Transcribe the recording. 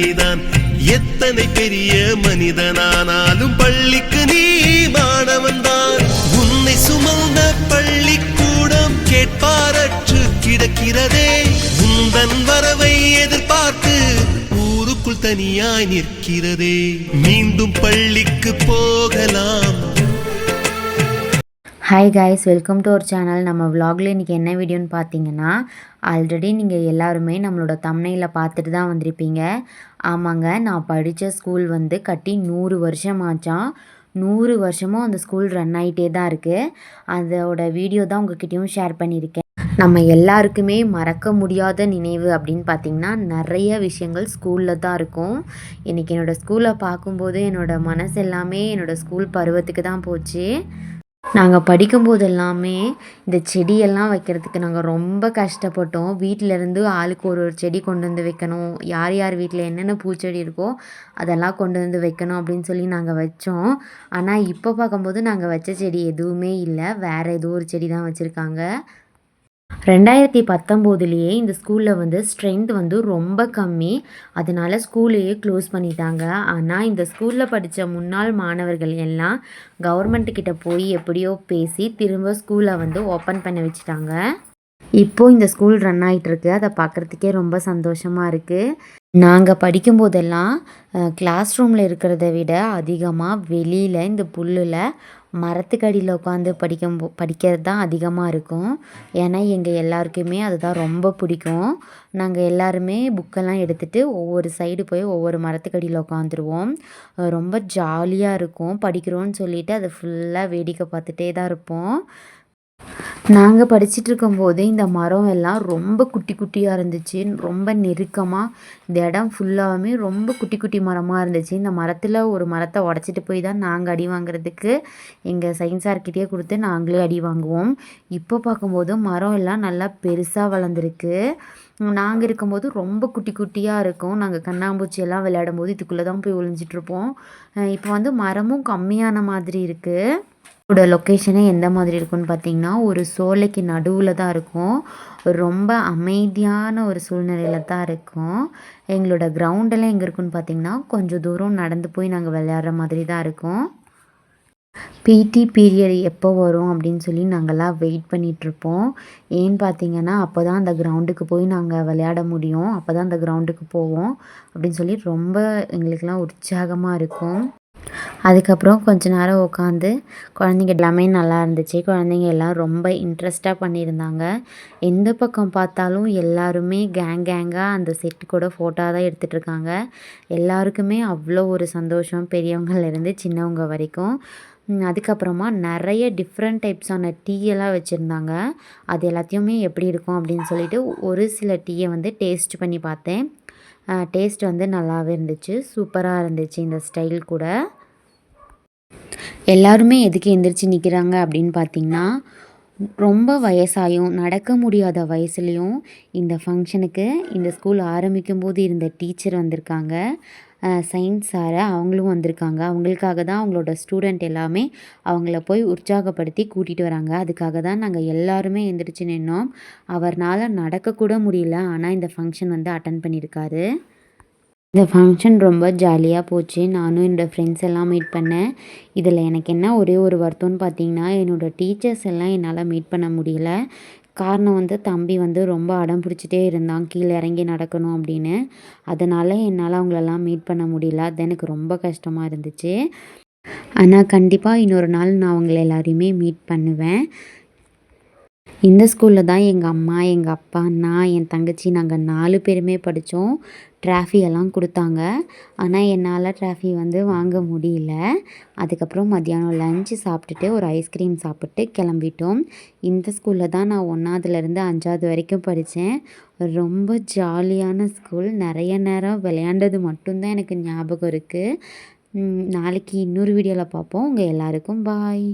நீதான். எத்தனை பெரிய மனிதனானாலும் பள்ளிக்கு நீ மாணவன்தான் உன்னை சுமந்த பள்ளிக்கூடம் கேட்பாரற்று கிடக்கிறதே. உந்தன் வரவை எதிர்பார்த்து ஊருக்குள் தனியாய் நிற்கிறதே. மீண்டும் பள்ளிக்கு போகலாம். Hi guys welcome to our channel நம்ம விலாகில் இன்றைக்கி என்ன வீடியோன்னு பார்த்தீங்கன்னா ஆல்ரெடி நீங்கள் எல்லாருமே நம்மளோட தமிழில் பார்த்துட்டு தான் வந்திருப்பீங்க. ஆமாங்க நான் படித்த ஸ்கூல் வந்து கட்டி நூறு வருஷம் ஆச்சான் நூறு வருஷமும் அந்த ஸ்கூல் ரன் ஆகிட்டே தான் இருக்குது அதோட வீடியோ தான் உங்ககிட்டயும் ஷேர் பண்ணியிருக்கேன். நம்ம எல்லாருக்குமே மறக்க முடியாத நினைவு அப்படின்னு பார்த்திங்கன்னா நிறைய விஷயங்கள் ஸ்கூலில் தான் இருக்கும். இன்றைக்கி என்னோடய ஸ்கூலை பார்க்கும்போது என்னோடய மனசு எல்லாமே என்னோடய ஸ்கூல் பருவத்துக்கு தான் போச்சு. நாங்கள் படிக்கும்போது எல்லாமே இந்த செடியெல்லாம் வைக்கிறதுக்கு நாங்கள் ரொம்ப கஷ்டப்பட்டோம். வீட்டிலேருந்து ஆளுக்கு ஒரு ஒரு செடி கொண்டு வந்து வைக்கணும். யார் யார் வீட்டில் என்னென்ன பூச்செடி இருக்கோ அதெல்லாம் கொண்டு வந்து வைக்கணும் அப்படின்னு சொல்லி நாங்கள் வச்சோம். ஆனால் இப்போ பார்க்கும்போது நாங்கள் வச்ச செடி எதுவுமே இல்லை. வேறு ஏதோ ஒரு செடி தான் வச்சுருக்காங்க. ரெண்டாயிரத்தி பத்தொம்போதுலேயே இந்த ஸ்கூலில் வந்து ஸ்ட்ரென்த் வந்து ரொம்ப கம்மி. அதனால ஸ்கூலையே க்ளோஸ் பண்ணிட்டாங்க. ஆனால் இந்த ஸ்கூலில் படித்த முன்னாள் மாணவர்கள் எல்லாம் கவர்மெண்ட்டுக்கிட்ட போய் எப்படியோ பேசி திரும்ப ஸ்கூலை வந்து ஓப்பன் பண்ண வச்சுட்டாங்க. இப்போது இந்த ஸ்கூல் ரன் ஆகிட்டு இருக்கு அதை பார்க்குறதுக்கே ரொம்ப சந்தோஷமாக இருக்குது நாங்கள் படிக்கும்போதெல்லாம் கிளாஸ் ரூமில் இருக்கிறத விட அதிகமாக வெளியில் இந்த புல்லில் மரத்துக்கடியில் உட்காந்து படிக்கும் படிக்கிறது தான் அதிகமாக இருக்கும். ஏன்னா எங்கள் எல்லாருக்குமே அதுதான் ரொம்ப பிடிக்கும். நாங்கள் எல்லாருமே புக்கெல்லாம் எடுத்துகிட்டு ஒவ்வொரு சைடு போய் ஒவ்வொரு மரத்துக்கடியில் உட்காந்துருவோம் ரொம்ப ஜாலியாக இருக்கும். படிக்கிறோன்னு சொல்லிட்டு அதை ஃபுல்லாக வேடிக்கை பார்த்துட்டே தான் இருப்போம். நாங்கள் படிச்சுட்டு இருக்கும்போது இந்த மரம் எல்லாம் ரொம்ப குட்டி குட்டியாக இருந்துச்சு. ரொம்ப நெருக்கமாக இந்த இடம் ஃபுல்லாகவுமே ரொம்ப குட்டி குட்டி மரமாக இருந்துச்சு. இந்த மரத்தில் ஒரு மரத்தை உடச்சிட்டு போய் தான் நாங்கள் அடி வாங்குறதுக்கு எங்கள் சயின்ஸ் சார்கிட்டயே கொடுத்து நாங்களே அடி வாங்குவோம். இப்போ பார்க்கும்போது மரம் எல்லாம் நல்லா பெருசாக வளர்ந்துருக்கு. நாங்கள் இருக்கும்போது ரொம்ப குட்டி குட்டியாக இருக்கும். நாங்கள் கண்ணாம்பூச்சி எல்லாம் விளையாடும் போது இதுக்குள்ளே தான் போய் ஒழிஞ்சிட்ருப்போம் இப்போ வந்து மரமும் கம்மியான மாதிரி இருக்குது இதோட லொக்கேஷனே எந்த மாதிரி இருக்கும்னு பார்த்தீங்கன்னா ஒரு சோலைக்கு நடுவில் தான் இருக்கும். ரொம்ப அமைதியான ஒரு சூழ்நிலையில் தான் இருக்கும். எங்களோட கிரவுண்டெல்லாம் எங்கே இருக்குன்னு பார்த்தீங்கன்னா கொஞ்சம் தூரம் நடந்து போய் நாங்கள் விளையாடுற மாதிரி தான் இருக்கும். பிடி பீரியட் எப்போ வரும் அப்படின்னு சொல்லி நாங்கள்லாம் வெயிட் பண்ணிகிட்ருப்போம் ஏன்னு பார்த்தீங்கன்னா அப்போ தான் அந்த கிரவுண்டுக்கு போய் நாங்கள் விளையாட முடியும். அப்போ தான் அந்த கிரவுண்டுக்கு போவோம் அப்படின்னு சொல்லி ரொம்ப எங்களுக்கெல்லாம் உற்சாகமாக இருக்கும். அதுக்கப்புறம் கொஞ்ச நேரம் உட்காந்து குழந்தைங்க எல்லாமே நல்லா இருந்துச்சு. குழந்தைங்க எல்லாம் ரொம்ப இன்ட்ரெஸ்ட்டாக பண்ணியிருந்தாங்க. எந்த பக்கம் பார்த்தாலும் எல்லாருமே கேங் கேங்காக அந்த செட்டு கூட ஃபோட்டோ தான் எடுத்துகிட்டு இருக்காங்க எல்லாருக்குமே அவ்வளோ ஒரு சந்தோஷம். பெரியவங்கலேருந்து சின்னவங்க வரைக்கும். அதுக்கப்புறமா நிறைய டிஃப்ரெண்ட் டைப்ஸான டீ எல்லாம் வச்சுருந்தாங்க. அது எல்லாத்தையுமே எப்படி இருக்கும் அப்படின்னு சொல்லிட்டு ஒரு சில டீயை வந்து டேஸ்ட் பண்ணி பார்த்தேன். டேஸ்ட் வந்து நல்லாவே இருந்துச்சு. சூப்பராக இருந்துச்சு இந்த ஸ்டைல் கூட. எல்லாருமே எதுக்கு எந்திரிச்சு நிற்கிறாங்க அப்படின்னு பார்த்தீங்கன்னா ரொம்ப வயசாயும் நடக்க முடியாத வயசுலேயும் இந்த ஃபங்க்ஷனுக்கு இந்த ஸ்கூல் ஆரம்பிக்கும் போது இருந்த டீச்சர் வந்திருக்காங்க. சயின்ஸ் சாரை அவங்களும் வந்திருக்காங்க. அவங்களுக்காக தான் அவங்களோட ஸ்டூடெண்ட் எல்லாமே அவங்கள போய் உற்சாகப்படுத்தி கூட்டிகிட்டு வராங்க. அதுக்காக தான் நாங்கள் எல்லாருமே எந்திரிச்சு நின்னோம். அவர்னால் நடக்கக்கூட முடியல. ஆனால் இந்த ஃபங்க்ஷன் வந்து அட்டன் பண்ணியிருக்காரு இந்த ஃபங்க்ஷன் ரொம்ப ஜாலியாக போச்சு. நானும் என்னோடய ஃப்ரெண்ட்ஸ் எல்லாம் மீட் பண்ணேன். இதில் எனக்கு என்ன ஒரே ஒரு வருத்தம்னு பார்த்தீங்கன்னா என்னோடய டீச்சர்ஸ் எல்லாம் என்னால் மீட் பண்ண முடியல. காரணம் வந்து தம்பி வந்து ரொம்ப அடம் பிடிச்சிட்டே இருந்தான். கீழே இறங்கி நடக்கணும் அப்படின்னு. அதனால் என்னால் அவங்களெல்லாம் மீட் பண்ண முடியல. அது எனக்கு ரொம்ப கஷ்டமாக இருந்துச்சு. ஆனால் கண்டிப்பாக இன்னொரு நாள் நான் அவங்கள எல்லாரையுமே மீட் பண்ணுவேன். இந்த ஸ்கூலில் தான் எங்கள் அம்மா எங்கள் அப்பா நான் என் தங்கச்சி நாங்கள் நாலு பேருமே படித்தோம் ட்ராஃபி எல்லாம் கொடுத்தாங்க. ஆனால் என்னால் ட்ராஃபி வந்து வாங்க முடியல. அதுக்கப்புறம் மத்தியானம் லஞ்சு சாப்பிட்டுட்டு ஒரு ஐஸ்கிரீம் சாப்பிட்டு கிளம்பிட்டோம். இந்த ஸ்கூலில் தான் நான் ஒன்றாவதுலேருந்து அஞ்சாவது வரைக்கும் படித்தேன் ரொம்ப ஜாலியான ஸ்கூல் நிறைய நேரம் விளையாண்டது மட்டும்தான் எனக்கு ஞாபகம் இருக்குது நாளைக்கு இன்னொரு வீடியோவில் பார்ப்போம். உங்கள் எல்லாருக்கும் பாய்